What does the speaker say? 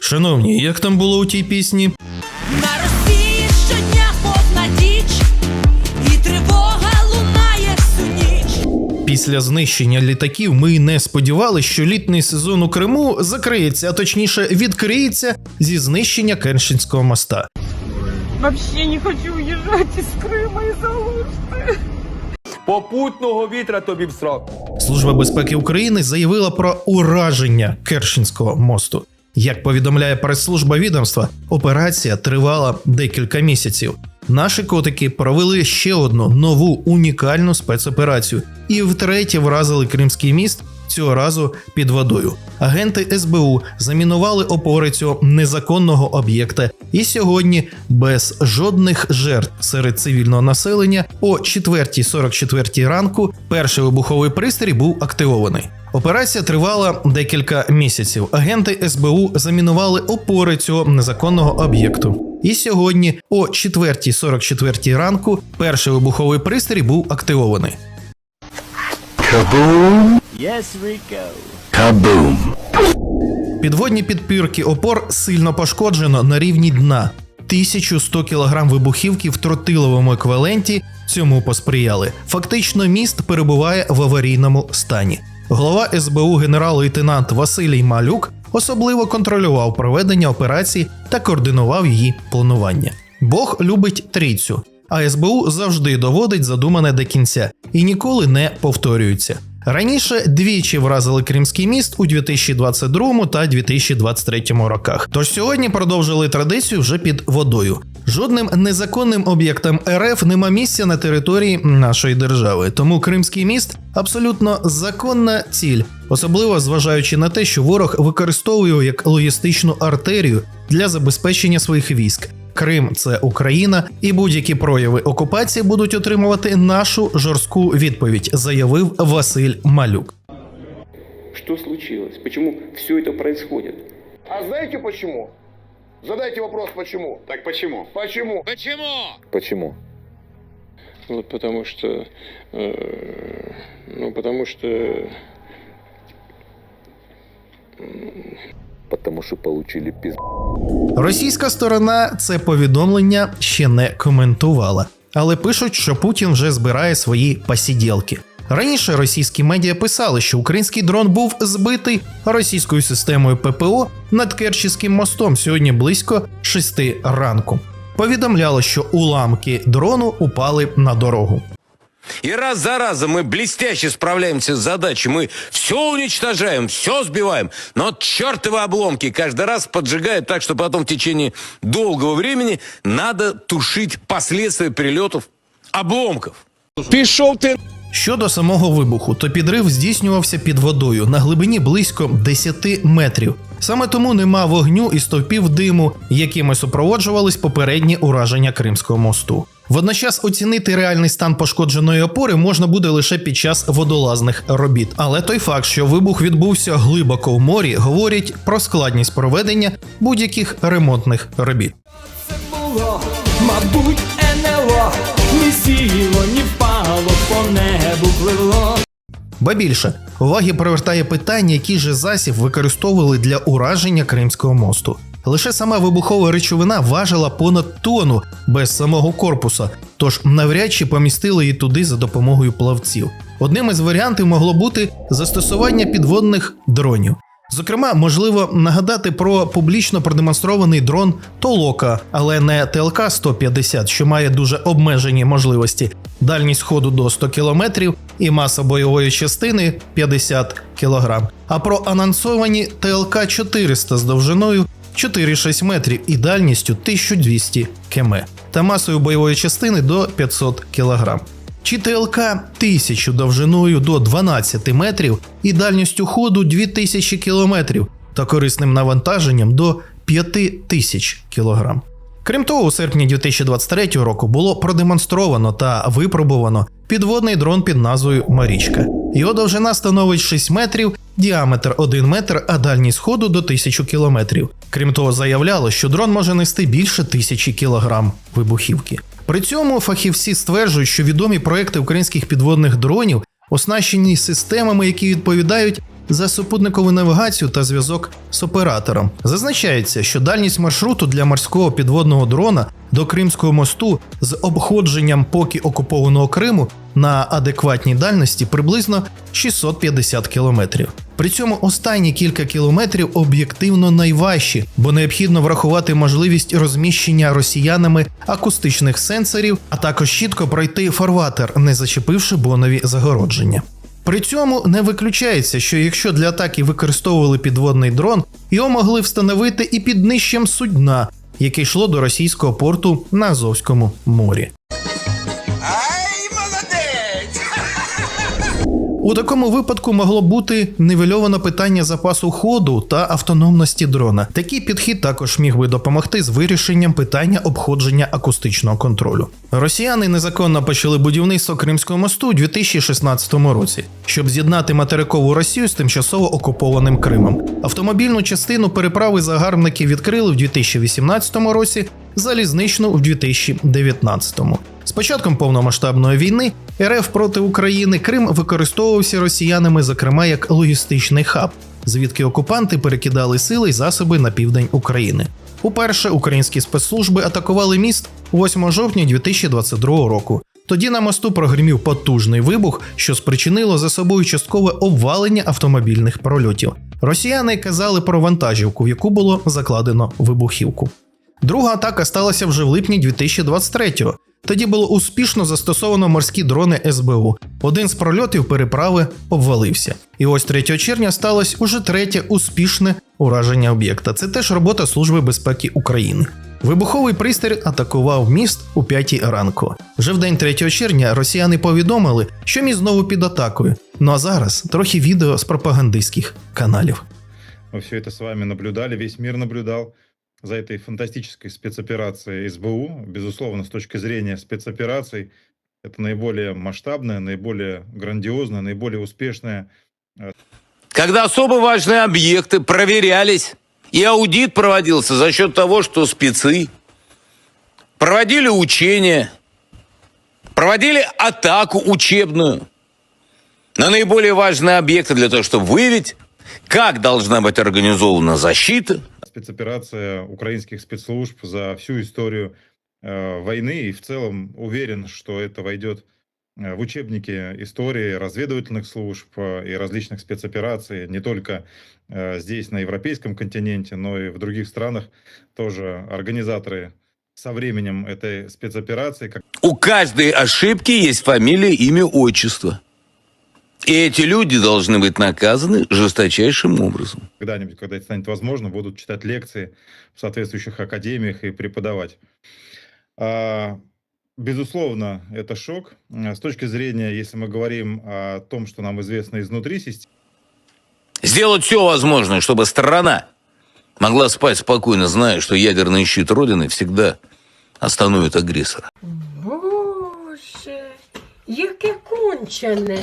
Шановні, як там було у тій пісні? На Росії щодня повна діч, і тривога лунає всю ніч. Після знищення літаків ми не сподівалися, що літній сезон у Криму закриється, а точніше відкриється зі знищення Керченського моста. Вообще не хочу уезжать из Крыма из-за Алушты. Попутного вітра тобі в сраку. Служба безпеки України заявила про ураження Керченського мосту. Як повідомляє прес-служба відомства, операція тривала декілька місяців. Наші котики провели ще одну нову унікальну спецоперацію і втретє вразили Кримський міст. Цього разу під водою. Агенти СБУ замінували опори цього незаконного об'єкта, і сьогодні без жодних жертв серед цивільного населення о 4.44 ранку перший вибуховий пристрій був активований. Операція тривала декілька місяців. Агенти СБУ замінували опори цього незаконного об'єкту. І сьогодні о 4.44 ранку перший вибуховий пристрій був активований. Підводні підпірки опор сильно пошкоджено на рівні дна. 1100 кг вибухівки в тротиловому еквіваленті цьому посприяли. Фактично, міст перебуває в аварійному стані. Голова СБУ генерал-лейтенант Василій Малюк особливо контролював проведення операції та координував її планування. Бог любить трійцю, а СБУ завжди доводить задумане до кінця і ніколи не повторюється. Раніше двічі вразили Кримський міст у 2022 та 2023 роках. Тож сьогодні продовжили традицію вже під водою. Жодним незаконним об'єктам РФ нема місця на території нашої держави. Тому Кримський міст абсолютно законна ціль, особливо зважаючи на те, що ворог використовує його як логістичну артерію для забезпечення своїх військ. Крим це Україна, і будь-які прояви окупації будуть отримувати нашу жорстку відповідь, заявив Василь Малюк. Что случилось? Почему все это происходит? А знаете почему? Задайте вопрос почему. Так почему? Почему? Почему? Вот потому что, э, ну потому что Потому что получили пиз... Російська сторона це повідомлення ще не коментувала, але пишуть, що Путін вже збирає свої посіділки. Раніше російські медіа писали, що український дрон був збитий російською системою ППО над Керченським мостом сьогодні близько 6 ранку. Повідомляло, що уламки дрону упали на дорогу. И раз за разом мы блестяще справляемся с задачей, мы все уничтожаем, все сбиваем, но вот чертовы обломки каждый раз поджигают так, что потом в течение долгого времени надо тушить последствия прилетов обломков. Пішов ти Щодо самого вибуху, то підрив здійснювався під водою на глибині близько 10 метрів. Саме тому нема вогню і стовпів диму, якими супроводжувались попередні ураження Кримського мосту. Водночас оцінити реальний стан пошкодженої опори можна буде лише під час водолазних робіт. Але той факт, що вибух відбувся глибоко в морі, говорить про складність проведення будь-яких ремонтних робіт. Це було, мабуть, НЛО, ні сіло, ні впало, по небу пливло. Ба більше уваги привертає питання, який же засіб використовували для ураження Кримського мосту. Лише сама вибухова речовина важила понад тонну без самого корпуса, тож навряд чи помістили її туди за допомогою плавців. Одним із варіантів могло бути застосування підводних дронів. Зокрема, можливо нагадати про публічно продемонстрований дрон Толока, але не ТЛК 150, що має дуже обмежені можливості, дальність ходу до 100 км і маса бойової частини 50 кг, а про анонсовані ТЛК 400 з довжиною 4,6 метрів і дальністю 1200 км та масою бойової частини до 500 кг. Чи ТЛК 1000 довжиною до 12 метрів і дальністю ходу 2000 км та корисним навантаженням до 5000 кг. Крім того, у серпні 2023 року було продемонстровано та випробовано підводний дрон під назвою Марічка. Його довжина становить 6 метрів, діаметр 1 метр, а дальність ходу до 1000 кілометрів. Крім того, заявляло, що дрон може нести більше тисячі кілограм вибухівки. При цьому фахівці стверджують, що відомі проекти українських підводних дронів оснащені системами, які відповідають за супутникову навігацію та зв'язок з оператором. Зазначається, що дальність маршруту для морського підводного дрона до Кримського мосту з обходженням поки окупованого Криму на адекватній дальності приблизно 650 кілометрів. При цьому останні кілька кілометрів об'єктивно найважчі, бо необхідно врахувати можливість розміщення росіянами акустичних сенсорів, а також чітко пройти фарватер, не зачепивши бонові загородження. При цьому не виключається, що якщо для атаки використовували підводний дрон, його могли встановити і під нижчим судна, яке йшло до російського порту на Азовському морі. У такому випадку могло бути нивельовано питання запасу ходу та автономності дрона. Такий підхід також міг би допомогти з вирішенням питання обходження акустичного контролю. Росіяни незаконно почали будівництво Кримського мосту у 2016 році, щоб з'єднати материкову Росію з тимчасово окупованим Кримом. Автомобільну частину переправи загарбники відкрили в 2018 році, залізничну у 2019. З початком повномасштабної війни РФ проти України Крим використовувався росіянами, зокрема як логістичний хаб, звідки окупанти перекидали сили й засоби на південь України. Уперше українські спецслужби атакували міст 8 жовтня 2022 року. Тоді на мосту прогримів потужний вибух, що спричинило за собою часткове обвалення автомобільних прольотів. Росіяни казали про вантажівку, в яку було закладено вибухівку. Друга атака сталася вже в липні 2023-го. Тоді було успішно застосовано морські дрони СБУ. Один з прольотів переправи обвалився. І ось 3 червня сталося уже третє успішне ураження об'єкта. Це теж робота Служби безпеки України. Вибуховий пристрій атакував міст у 5 ранку. Вже в день 3 червня росіяни повідомили, що міст знову під атакою. Ну а зараз трохи відео з пропагандистських каналів. Мы все это с вами наблюдали, весь мир наблюдал за этой фантастической спецоперацией СБУ. Безусловно, с точки зрения спецопераций, это наиболее масштабная, наиболее грандиозная, наиболее успешная Когда особо важные объекты проверялись, и аудит проводился за счет того, что спецы проводили учения, проводили атаку учебную на наиболее важные объекты для того, чтобы выявить, как должна быть организована защита, спецоперация украинских спецслужб за всю историю э, войны. И в целом уверен, что это войдет э, в учебники истории разведывательных служб э, и различных спецопераций, не только здесь, на европейском континенте, но и в других странах. Тоже организаторы со временем этой спецоперации, у каждой ошибки есть фамилия, имя, отчество. И эти люди должны быть наказаны жесточайшим образом. когда-нибудь, когда это станет возможно, будут читать лекции в соответствующих академиях и преподавать. А, Безусловно, это шок. С точки зрения, если мы говорим о том, что нам известно изнутри системы, Сделать все возможное, чтобы страна могла спать спокойно, зная, что ядерный щит Родины всегда остановит агрессора. Боже, яке кончене.